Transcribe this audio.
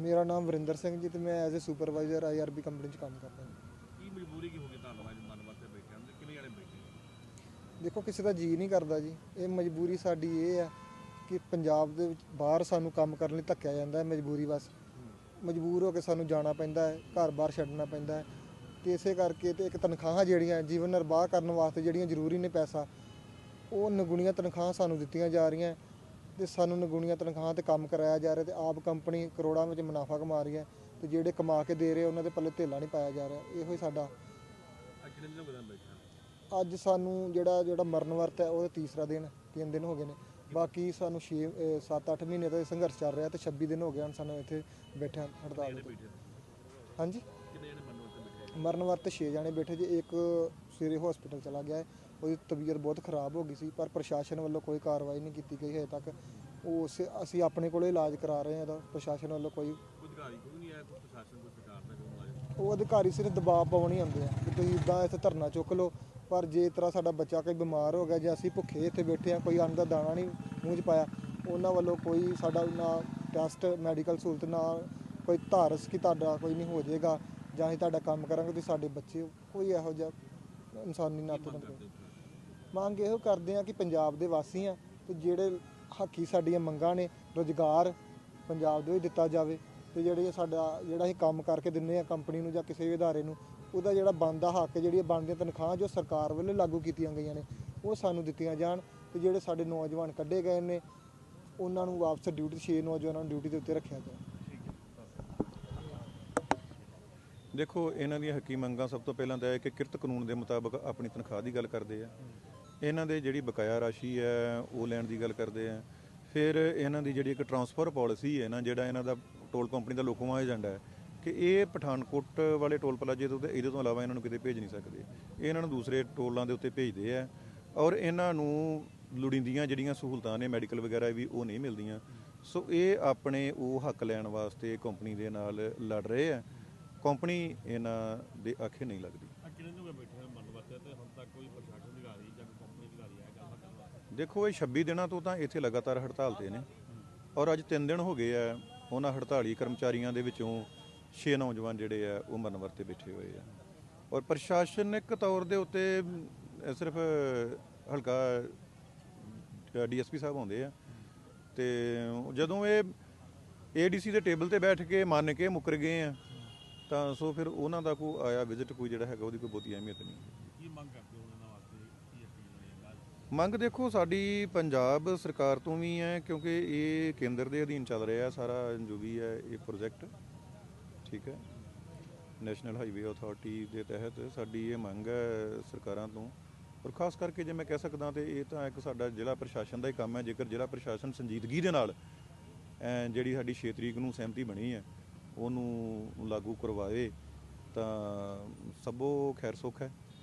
ਮੇਰਾ ਨਾਮ ਵਰਿੰਦਰ ਸਿੰਘ ਜੀ ਤੇ ਮੈਂ as a supervisor IRB company 'ਚ ਕੰਮ ਕਰਦਾ ਹਾਂ ਕੀ ਮਜਬੂਰੀ ਕੀ ਹੋ ਗਈ ਤੁਹਾਨੂੰ ਅੱਜ ਮਨ ਵਾਸਤੇ ਬੈਠੇ ਤੇ ਕਿੰਨੇ ਜਣੇ ਬੈਠੇ? ਦੇਖੋ ਕਿਸੇ ਦਾ ਜੀ ਨਹੀਂ ਕਰਦਾ ਜੀ। ਇਹ ਮਜਬੂਰੀ ਸਾਡੀ ਇਹ ਹੈ ਕਿ ਪੰਜਾਬ ਦੇ ਵਿੱਚ ਬਾਹਰ ਸਾਨੂੰ ਕੰਮ ਕਰਨ ਲਈ ਧੱਕਿਆ ਜਾਂਦਾ ਹੈ ਮਜਬੂਰੀ ਬਸ ਮਜਬੂਰ ਹੋ ਕੇ ਸਾਨੂੰ ਜਾਣਾ ਪੈਂਦਾ ਹੈ ਘਰ-ਬਾਰ ਛੱਡਣਾ ਪੈਂਦਾ ਹੈ। ਤੇ ਇਸੇ ਕਰਕੇ ਤੇ ਇੱਕ ਤਨਖਾਹਾਂ ਜਿਹੜੀਆਂ ਜੀਵਨ ਨਿਰਵਾਹ ਕਰਨ ਵਾਸਤੇ ਜਿਹੜੀਆਂ ਜ਼ਰੂਰੀ ਨੇ ਪੈਸਾ ਉਹ ਨਗੁਣੀਆਂ ਤਨਖਾਹਾਂ ਸਾਨੂੰ ਦਿੱਤੀਆਂ ਜਾ ਰਹੀਆਂ। ਤੇ ਸਾਨੂੰ ਨਗੁਣੀਆਂ ਤਨਖਾਹਾਂ ਤੇ ਕੰਮ ਕਰਾਇਆ ਜਾ ਰਿਹਾ ਤੇ ਆਪ ਕੰਪਨੀ ਕਰੋੜਾਂ ਵਿੱਚ ਮੁਨਾਫਾ ਕਮਾ ਰਹੀ ਹੈ ਤੇ ਜਿਹੜੇ ਕਮਾ ਕੇ ਦੇ ਰਹੇ ਉਹਨਾਂ ਦੇ ਪੱਲੇ ਧੇਲਾ ਨਹੀਂ ਪਾਇਆ ਜਾ ਰਿਹਾ। ਇਹੋ ਹੀ ਸਾਡਾ ਅੱਜ ਬੈਠੇ ਸਾਨੂੰ ਜਿਹੜਾ ਜਿਹੜਾ ਮਰਨ ਵਰਤ ਹੈ ਉਹ ਤੀਸਰਾ ਦਿਨ ਤਿੰਨ ਦਿਨ ਹੋ ਗਏ ਨੇ। ਬਾਕੀ ਸਾਨੂੰ 6 7-8 ਮਹੀਨੇ ਤੋਂ ਇਹ ਸੰਘਰਸ਼ ਚੱਲ ਰਿਹਾ ਤੇ 26 ਦਿਨ ਹੋ ਗਏ ਹਨ ਸਾਨੂੰ ਇੱਥੇ ਬੈਠਿਆਂ ਹੜਤਾਲ ਤੇ। ਬੈਠੇ ਹਾਂਜੀ? ਬੈਠੇ ਮਰਨ ਵਰਤ 6 ਜਾਣੇ ਬੈਠੇ ਜੇ ਇੱਕ ਸਵੇਰੇ ਹਸਪੀਟਲ ਚਲਾ ਗਿਆ ਹੈ। ਉਹਦੀ ਤਬੀਅਤ ਬਹੁਤ ਖਰਾਬ ਹੋ ਗਈ ਸੀ ਪਰ ਪ੍ਰਸ਼ਾਸਨ ਵੱਲੋਂ ਕੋਈ ਕਾਰਵਾਈ ਨਹੀਂ ਕੀਤੀ ਗਈ ਹਜੇ ਤੱਕ। ਉਹ ਉਸੇ- ਅਸੀਂ ਆਪਣੇ ਕੋਲੇ ਇਲਾਜ ਕਰਾ ਰਹੇ ਹਾਂ ਇਹਦਾ ਪ੍ਰਸ਼ਾਸਨ ਵੱਲੋਂ ਕੋਈ ਅਧਿਕਾਰੀ ਕੋਈ ਨਹੀਂ ਆਇਆ ਕੋਈ ਪ੍ਰਸ਼ਾਸਨ ਕੋਈ ਸਰਕਾਰ ਦਾ ਕੋਈ ਮੁਲਾਜ਼ਮ? ਉਹ ਅਧਿਕਾਰੀ ਸਿਰਫ ਦਬਾਅ ਪਾਉਣ ਹੀ ਆਉਂਦੇ ਆ ਕਿ ਤੁਸੀਂ ਇਦਾਂ ਇੱਥੇ ਧਰਨਾ ਚੁੱਕ ਲਓ ਪਰ ਜੇ ਤਰ੍ਹਾਂ ਸਾਡਾ ਬੱਚਾ ਕੋਈ ਬਿਮਾਰ ਹੋ ਗਿਆ ਜਾਂ ਅਸੀਂ ਭੁੱਖੇ ਇੱਥੇ ਬੈਠੇ ਆ ਕੋਈ ਅੰਨ ਦਾ ਦਾਣਾ ਨਹੀਂ ਮੂੰਹ 'ਚ ਪਾਇਆ ਉਹਨਾਂ ਵੱਲੋਂ ਕੋਈ ਸਾਡਾ ਨਾ ਟੈਸਟ ਮੈਡੀਕਲ ਸਹੂਲਤ ਨਾ ਕੋਈ ਧਾਰਸ ਕਿ ਤੁਹਾਡਾ ਕੋਈ ਨਹੀਂ ਹੋ ਜਾਏਗਾ ਜਾਂ ਅਸੀਂ ਤੁਹਾਡਾ ਕੰਮ ਕਰਾਂਗੇ ਤੇ ਸਾਡੇ ਬੱਚੇ ਕੋਈ ਇਹੋ ਜਿਹਾ ਇਨਸਾਨੀ ਨਾਤੇ ਕੋਈ ਮੰਗ ਇਹੋ ਕਰਦੇ ਆ ਕਿ ਪੰਜਾਬ ਦੇ ਵਾਸੀ ਆ ਤੇ ਜਿਹੜੇ ਹੱਕੀ ਸਾਡੀਆਂ ਮੰਗਾਂ ਨੇ, ਰੋਜ਼ਗਾਰ ਪੰਜਾਬ ਦੇ ਵਿੱਚ ਦਿੱਤਾ ਜਾਵੇ ਤੇ ਜਿਹੜੇ ਸਾਡਾ, ਜਿਹੜਾ ਅਸੀਂ ਕੰਮ ਕਰਕੇ ਦਿੰਨੇ ਆ ਕੰਪਨੀ ਨੂੰ ਜਾਂ ਕਿਸੇ ਵੀ ਅਦਾਰੇ ਨੂੰ, ਉਹਦਾ ਜਿਹੜਾ ਬਣਦਾ ਹੱਕ ਜਿਹੜੀ ਬਣਦੀਆਂ ਤਨਖਾਹਾਂ ਜੋ ਸਰਕਾਰ ਵੱਲੋਂ ਲਾਗੂ ਕੀਤੀਆਂ ਗਈਆਂ ਨੇ, ਉਹ ਸਾਨੂੰ ਦਿੱਤੀਆਂ ਜਾਣ ਤੇ ਜਿਹੜੇ ਸਾਡੇ ਨੌਜਵਾਨ ਕੱਢੇ ਗਏ ਨੇ, ਉਹਨਾਂ ਨੂੰ ਵਾਪਸ ਡਿਊਟੀ 6 ਨੌਜਵਾਨਾਂ ਨੂੰ ਡਿਊਟੀ ਦੇ ਉੱਤੇ ਰੱਖਿਆ ਜਾਵੇ। ਦੇਖੋ, ਇਹਨਾਂ ਦੀਆਂ ਹੱਕੀ ਮੰਗਾਂ ਸਭ ਤੋਂ ਪਹਿਲਾਂ ਤਾਂ ਇਹ ਹੈ ਕਿ ਕਿਰਤ ਕਾਨੂੰਨ ਦੇ ਮੁਤਾਬਕ ਆਪਣੀ ਤਨਖਾਹ ਦੀ ਗੱਲ ਕਰਦੇ ਆ। ਇਹਨਾਂ ਦੇ ਜਿਹੜੀ ਬਕਾਇਆ ਰਾਸ਼ੀ ਹੈ, ਉਹ ਲੈਣ ਦੀ ਗੱਲ ਕਰਦੇ ਆ। ਫਿਰ ਇਹਨਾਂ ਦੀ ਜਿਹੜੀ ਇੱਕ ਟਰਾਂਸਫਰ ਪਾਲਿਸੀ ਹੈ ਨਾ, ਜਿਹੜਾ ਇਹਨਾਂ ਦਾ ਟੋਲ ਕੰਪਨੀ ਦਾ ਲੋਕੋਮਾ ਏਜੰਡਾ ਹੈ, ਕਿ ਇਹ ਪਠਾਨਕੋਟ ਵਾਲੇ ਟੋਲ ਪਲਾਜ਼ੇ ਤੋਂ ਇਹਦੇ ਤੋਂ ਇਲਾਵਾ ਇਹਨਾਂ ਨੂੰ ਕਿਤੇ ਭੇਜ ਨਹੀਂ ਸਕਦੇ। ਇਹ ਇਹਨਾਂ ਨੂੰ ਦੂਸਰੇ ਟੋਲਾਂ ਦੇ ਉੱਤੇ ਭੇਜਦੇ ਆ ਔਰ ਇਹਨਾਂ ਨੂੰ ਲੋੜੀਂਦੀਆਂ ਜਿਹੜੀਆਂ ਸਹੂਲਤਾਂ ਨੇ ਮੈਡੀਕਲ ਵਗੈਰਾ ਵੀ ਉਹ ਨਹੀਂ ਮਿਲਦੀਆਂ। ਸੋ ਇਹ ਆਪਣੇ ਉਹ ਹੱਕ ਲੈਣ ਵਾਸਤੇ ਕੰਪਨੀ ਦੇ ਨਾਲ ਲੜ ਰਹੇ ਆ। ਕੰਪਨੀ ਇਹਨਾਂ ਦੇ ਆਖੇ ਨਹੀਂ ਲੱਗਦੀ। ਕਿੰਨੇ ਦਿਨ ਹੋ ਗਏ ਬੈਠੇ ਮਨ ਵਾਸਤੇ ਤੇ ਹੁਣ ਤੱਕ ਕੋਈ ਪ੍ਰਸ਼ਾਸਨ ਅਧਿਕਾਰੀ ਜਾਂ ਕੋਈ ਕੰਪਨੀ ਅਧਿਕਾਰੀ ਆਇਆ ਗੱਲ ਕਰਨ ਵਾਸਤੇ ਦੇਖੋ ਇਹ 26 ਦਿਨਾਂ ਤੋਂ ਤਾਂ ਇੱਥੇ ਲਗਾਤਾਰ ਹੜਤਾਲ ਤੇ ਨੇ। ਔਰ ਅੱਜ 3 ਦਿਨ ਹੋ ਗਏ ਆ, ਉਹਨਾਂ ਹੜਤਾਲੀ ਕਰਮਚਾਰੀਆਂ ਦੇ ਵਿੱਚੋਂ 6 ਨੌਜਵਾਨ ਜਿਹੜੇ ਆ, ਉਹ ਮਰਨ ਵਰਤੇ ਬੈਠੇ ਹੋਏ ਆ। ਔਰ ਪ੍ਰਸ਼ਾਸਨਿਕ ਤੌਰ ਦੇ ਉੱਤੇ ਸਿਰਫ ਹਲਕਾ ਡੀਐਸਪੀ ਸਾਹਿਬ ਆਉਂਦੇ ਆ। ਤੇ ਜਦੋਂ ਇਹ ਏਡੀਸੀ ਦੇ ਟੇਬਲ ਤੇ ਬੈਠ ਕੇ ਮੰਨ ਕੇ ਮੁੱਕਰ ਗਏ ਆ, ਤਾਂ ਸੋ ਫਿਰ ਉਹਨਾਂ ਦਾ ਕੋਈ ਆਇਆ, ਵਿਜ਼ਿਟ ਕੋਈ ਜਿਹੜਾ ਹੈਗਾ, ਉਹਦੀ ਕੋਈ ਬਹੁਤੀ ਅਹਿਮੀਅਤ ਨਹੀਂ। ਕੀ ਮੰਗ ਕਰਦੇ ਹੋ ਉਹਨਾਂ ਵਾਸਤੇ ਕੀ ਅਪੀਲ ਹੈ ਮੰਗ ਦੇਖੋ, ਸਾਡੀ ਪੰਜਾਬ ਸਰਕਾਰ ਤੋਂ ਵੀ ਹੈ, ਕਿਉਂਕਿ ਇਹ ਕੇਂਦਰ ਦੇ ਅਧੀਨ ਚੱਲ ਰਿਹਾ ਸਾਰਾ, ਜੋ ਵੀ ਹੈ ਇਹ ਪ੍ਰੋਜੈਕਟ ਠੀਕ ਹੈ? ਨੈਸ਼ਨਲ ਹਾਈਵੇ ਅਥਾਰਟੀ ਦੇ ਤਹਿਤ ਸਾਡੀ ਇਹ ਮੰਗ ਹੈ ਸਰਕਾਰਾਂ ਤੋਂ। ਔਰ ਖਾਸ ਕਰਕੇ ਜੇ ਮੈਂ ਕਹਿ ਸਕਦਾ ਤੇ ਇਹ ਤਾਂ ਇੱਕ ਸਾਡਾ ਜ਼ਿਲ੍ਹਾ ਪ੍ਰਸ਼ਾਸਨ ਦਾ ਹੀ ਕੰਮ ਹੈ, ਜੇਕਰ ਜ਼ਿਲ੍ਹਾ ਪ੍ਰਸ਼ਾਸਨ ਸੰਜੀਦਗੀ ਦੇ ਨਾਲ ਜਿਹੜੀ ਸਾਡੀ 6 ਤਰੀਕ ਨੂੰ ਸਹਿਮਤੀ ਬਣੀ ਹੈ, ਉਹਨੂੰ ਲਾਗੂ ਕਰਵਾਏ, ਤਾਂ ਸਭੋ ਖੈਰ ਸੁੱਖ ਹੈ।